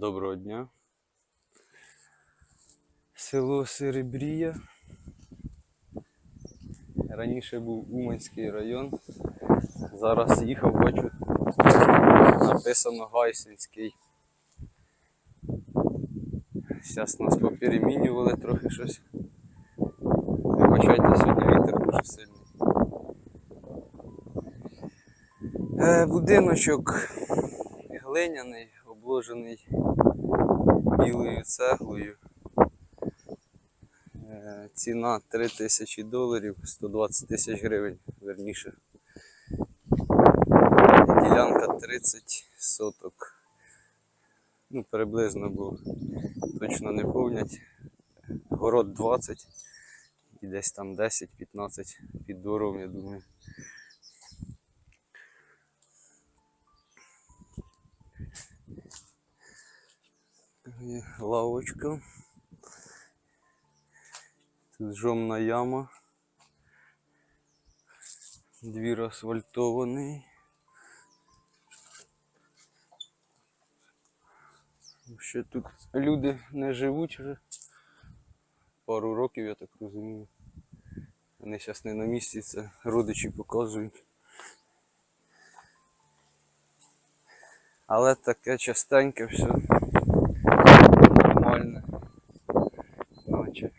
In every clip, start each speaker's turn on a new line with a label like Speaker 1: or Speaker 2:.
Speaker 1: Доброго дня. Село Серебрія. Раніше був Уманський район. Зараз їхав, бачу, написано Гайсинський. Зараз нас поперемінювали трохи щось. Вибачайте, сьогодні вітер дуже сильний. Е, будиночок глиняний, обложений білою цеглою. Е, Ціна 3 тисячі доларів, 120 тисяч гривень, верніше. Ділянка 30 соток. Ну, приблизно, бо точно не повнять. Город 20 і десь там 10-15 під двором, я думаю. Є лавочка. Тут жомна яма. Двір асфальтований. Ще тут люди не живуть вже. Пару років, я так розумію. Вони зараз не на місці, це родичі показують. Але таке частеньке все нормальне. Наче.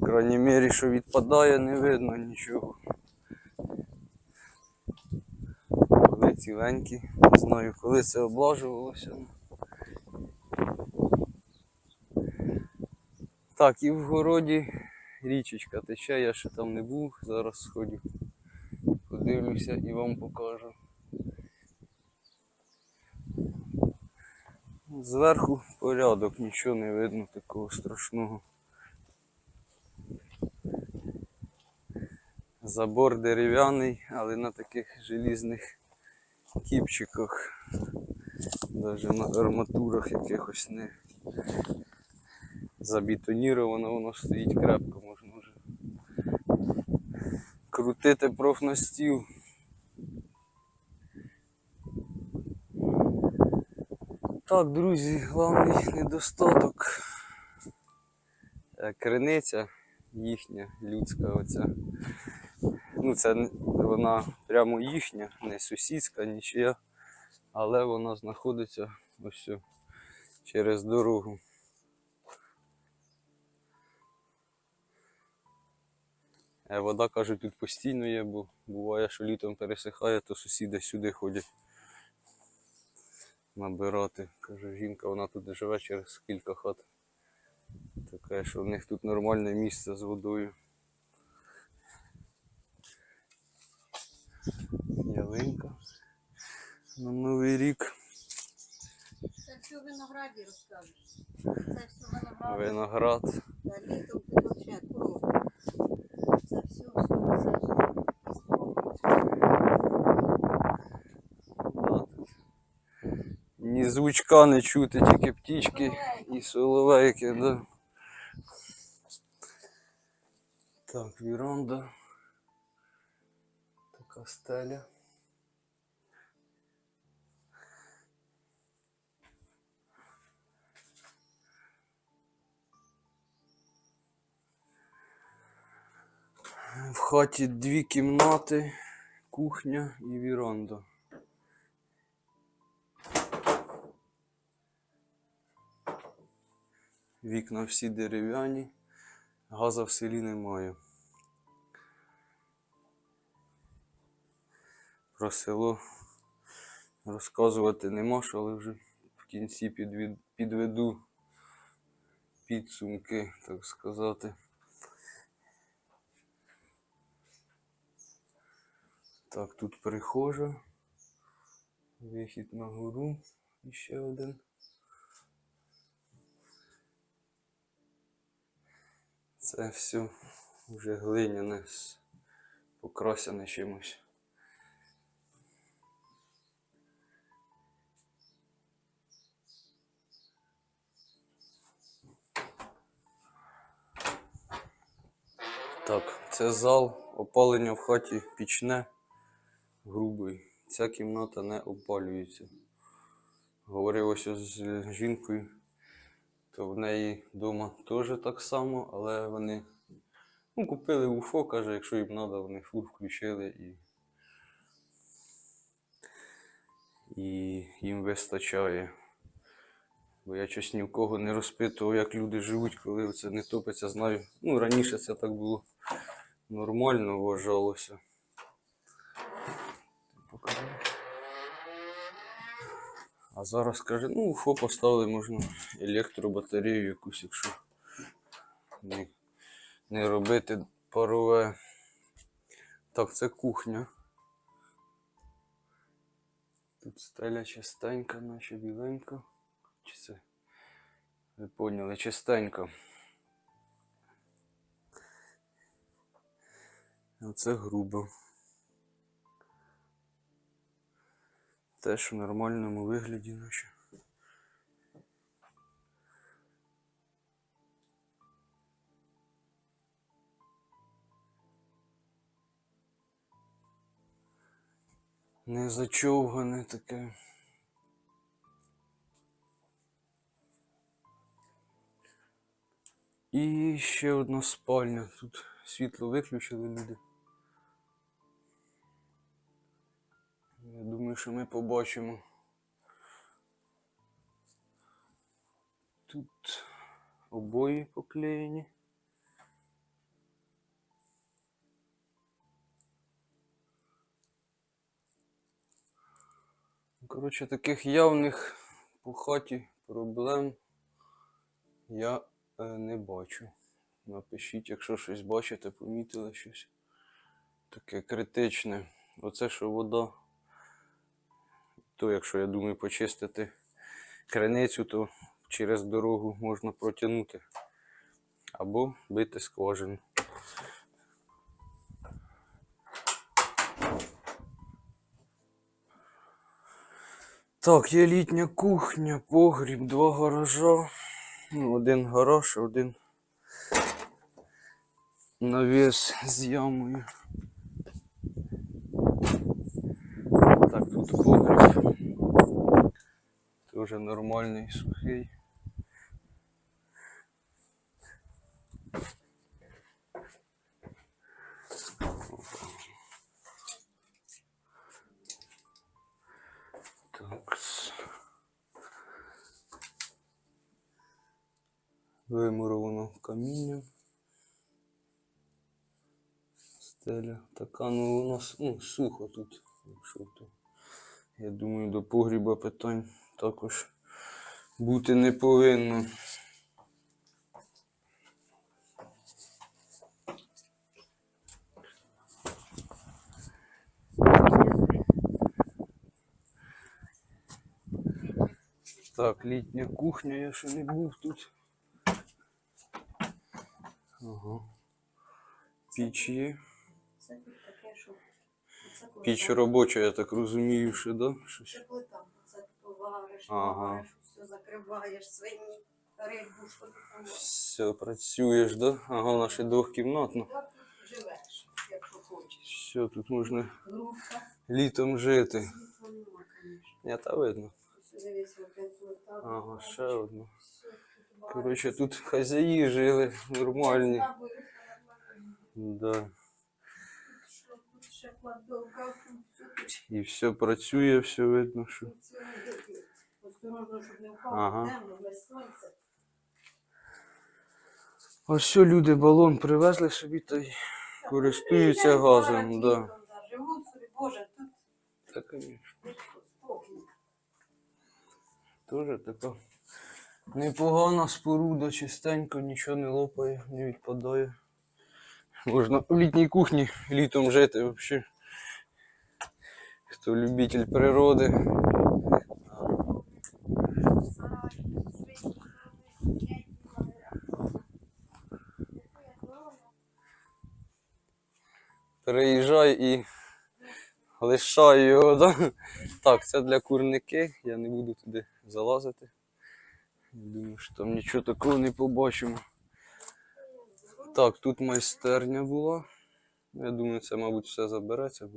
Speaker 1: По крайній мірі, що відпадає, не видно нічого. Коли ціленькі, не знаю, коли це облажувалося. Так, і в городі річечка тече, я ще там не був, зараз сходю, подивлюся і вам покажу. Зверху порядок, нічого не видно такого страшного. Забор дерев'яний, але на таких желізних кіпчиках, навіть на арматурах якихось не забетоніровано, воно стоїть крепко, можна вже крутити профнастіл. Так, друзі, головний недостаток. е, Криниця їхня, людська оця. Ну, це вона прямо їхня, не сусідська, нічия, але вона знаходиться ось через дорогу. Е, Вода, кажуть, тут постійно є, бо буває, що літом пересихає, то сусіди сюди ходять набирати. Каже, жінка, вона тут живе через кілька хат. Таке, що в них тут нормальне місце з водою. Ялинка. На Новий рік.
Speaker 2: Це все винограді розкажеш. Це все виноград.
Speaker 1: Виноград.
Speaker 2: Та літом тут вообще курорт. Це все, все.
Speaker 1: Да, Ні звучка не чути, тільки птічки і соловейки, да. Так, віранда. Така стеля. В хаті дві кімнати, кухня і віранда. Вікна всі дерев'яні, газа в селі немає. Про село розказувати нема, що, але вже в кінці підведу підсумки, так сказати. Так, тут прихожа, вихід на гору і ще один. Це все вже глиняне, покрасяне чимось. Так, це зал, опалення в хаті пічне, грубий. ця кімната не опалюється. Говорив ось з жінкою, то в неї вдома теж так само, але вони ну, купили УФО, каже, якщо їм треба, вони фур включили і, і їм вистачає. Бо я щось ні в кого не розпитував, як люди живуть, коли це не топиться. Знаю. Ну, раніше це так було нормально вважалося. Покажи. А зараз каже, ну, УФО поставили, можна електробатарею якусь, якщо не, не робити парове. Так, це кухня. Тут стеля чистенька, наче біленька. Чи це? Ви поняли, чистенько. Оце грубо. Теж в нормальному вигляді наче. Не зачовгане таке. І ще одна спальня. Тут світло виключили люди. Я думаю, що ми побачимо. Тут обої поклеєні. Коротше, таких явних по хаті проблем я е, не бачу. Напишіть, якщо щось бачите, помітили щось таке критичне. Оце що вода. То, якщо я думаю, почистити криницю, то через дорогу можна протягнути. Або бити скважину. Так, є літня кухня, погріб, два гаража. Ну, один гараж, один навіс з ямою. Погріб. Дуже нормальний, сухий. Так. Вимуровано камінням. Стеля така, ну у нас ну, сухо тут. Якщо то. Я думаю, до погріба питань також бути не повинно. Так, літня кухня, я ще не був тут. Ага. Піч є.
Speaker 2: Це таке, що...
Speaker 1: Піч робоча, я так розумію, що да? Щось.
Speaker 2: Це плита. Тут
Speaker 1: Ага.
Speaker 2: все закриваєш, свині, рибу, що ти там.
Speaker 1: Все, працюєш, да? Ага, вона ще двохкімнатна.
Speaker 2: Так тут живеш, якщо хочеш.
Speaker 1: Все, тут можна
Speaker 2: Грубка,
Speaker 1: літом жити.
Speaker 2: світла нема, звісно.
Speaker 1: Я та видно.
Speaker 2: Ось дивись, опять плита.
Speaker 1: Ага, ще одна.
Speaker 2: Все, тут вариш.
Speaker 1: Коротше, тут хазяї жили нормальні.
Speaker 2: Та вирішила нормально.
Speaker 1: Да.
Speaker 2: Що тут ще кладовка, тут все тут
Speaker 1: І все працює, все видно, що.
Speaker 2: Осторожно, не впало.
Speaker 1: Ось що люди балон привезли собі та й користуються газом, да.
Speaker 2: днів, да, Живуть собі, Боже, тут
Speaker 1: Та, звісно.
Speaker 2: спокій.
Speaker 1: Така непогана споруда, чистенько, нічого не лопає, не відпадає. Можна в літній кухні літом жити взагалі. Хто любитель природи. Переїжджай і лишай його. Да? Так, це для курники, я не буду туди залазити. Думаю, що там нічого такого не побачимо. Так, тут майстерня була. Я думаю, це, мабуть, все забереться.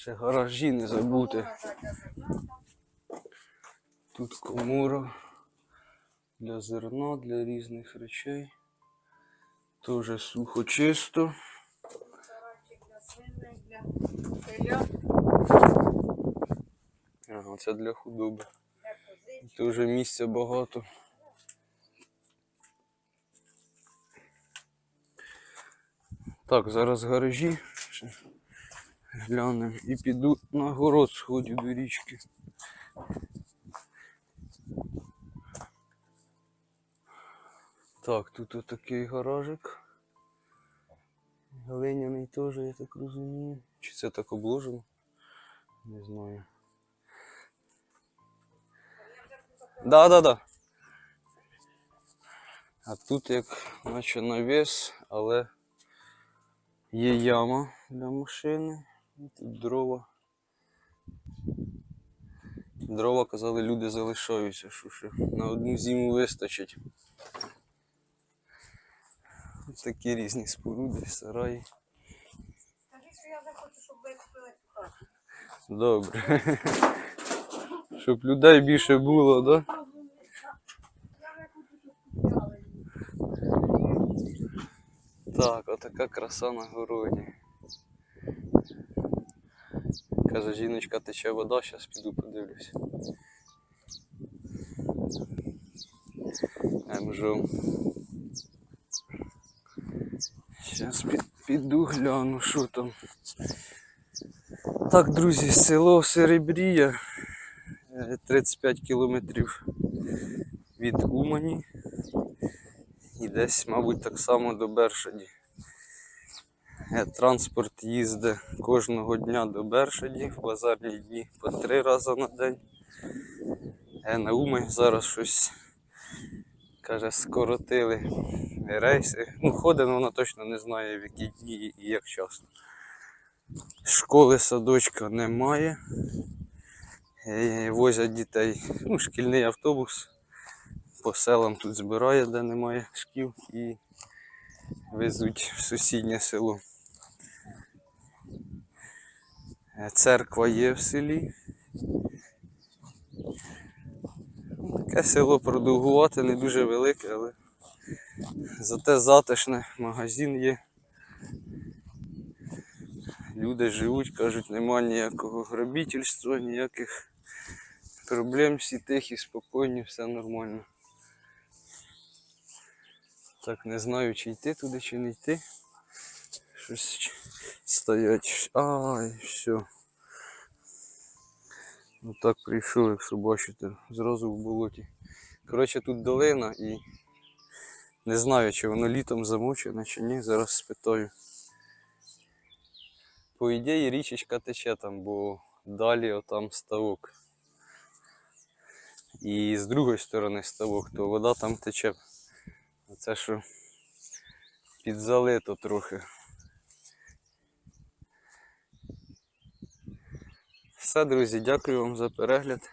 Speaker 1: Ще гаражі не забути. Тут комора для зерна, для різних речей. Тоже сухо чисто. Ага, це для худоби.
Speaker 2: козичок.
Speaker 1: Тоже місця багато. Так, зараз гаражі. Глянемо. І піду на город сходю до річки. Так, тут отакий гаражик. Глиняний теж, я так розумію. Чи це так обложено? Не знаю. Да, да, да. А тут як наче навіс, але є яма для машини. Тут дрова. Дрова, казали, люди залишаються, що ще на одну зиму вистачить. Ось Такі різні споруди, сараї.
Speaker 2: Скажи, що я захочу, щоб ви купили цю хату.
Speaker 1: Добре. Щоб людей більше було, да?
Speaker 2: Хочу, купляли.
Speaker 1: Так, отака краса на городі. Каже, жіночка тече вода, зараз піду подивлюсь. Емжу. Зараз піду гляну, що там. Так, друзі, село Серебрія. е, 35 кілометрів від Умані. І десь, мабуть, так само до Бершаді. Е, Транспорт їздить кожного дня до Бершаді, в базарні дні по три рази на день. Е, На Умань зараз щось каже, скоротили рейси. Ну, ходить, але вона точно не знає, в які дні і як часто. Школи садочка немає. Е, Возять дітей. Ну, шкільний автобус по селам тут збирає, де немає шкіл, і везуть в сусіднє село. Е, Церква є в селі. Таке село продовгувати, не дуже велике, але зате затишне, магазин є. Люди живуть, кажуть, нема ніякого грабительства, ніяких проблем, всі тихі, спокійні, все нормально. Так, не знаю, чи йти туди, чи не йти. Щось стоять. Ай, все. Ну так прийшов, якщо бачите, зразу в болоті. Коротше, тут долина і не знаю, чи воно літом замочене, чи ні, зараз спитаю. По ідеї річечка тече там, бо далі отам ставок. І з другої сторони ставок, то вода там тече. Оце що підзалито трохи. Все, друзі, дякую вам за перегляд.